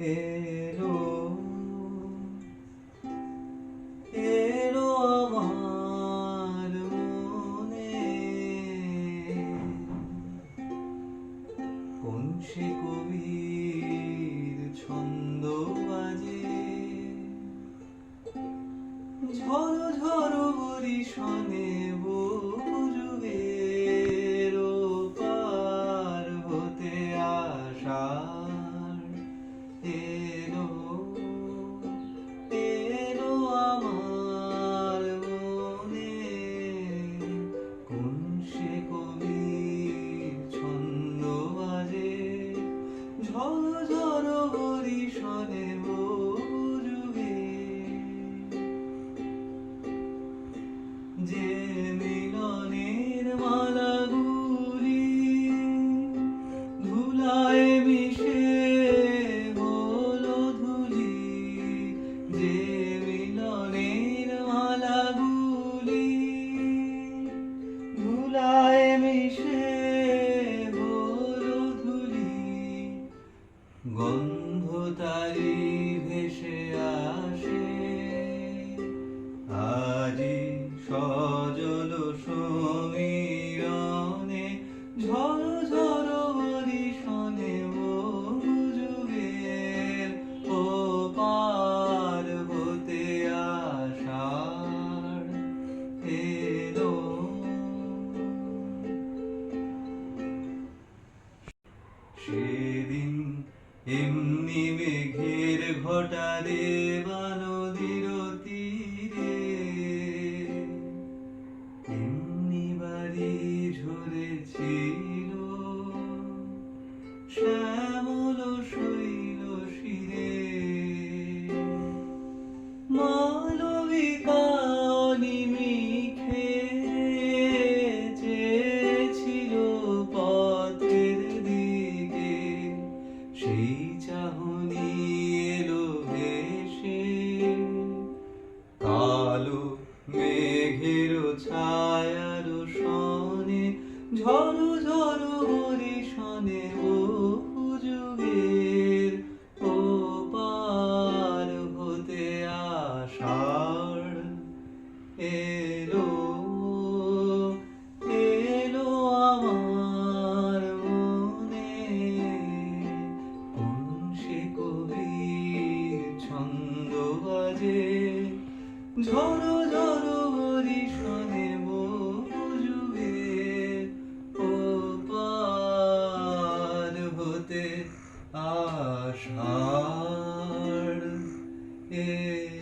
এলো এলো আমার মনে। কোন সে কবির ছন্দ বাজে? ঝড়ো ঝড়ো বরি বো হরিশনে বুঝুগে যে সমীরণে ঝড় ঝড় হরিশনে যুগের ও পার হতে আসার এলো। সেদিন এমনি মেঘের ঘটারে বা ছায়ার সনে ঝড় ঝড় হরিশনে বহু যুগের ও পার হতে এলো এলো আমার মনে। কোন সে ছন্দ বাজে ঝড়ো হতে আষাঢ় এ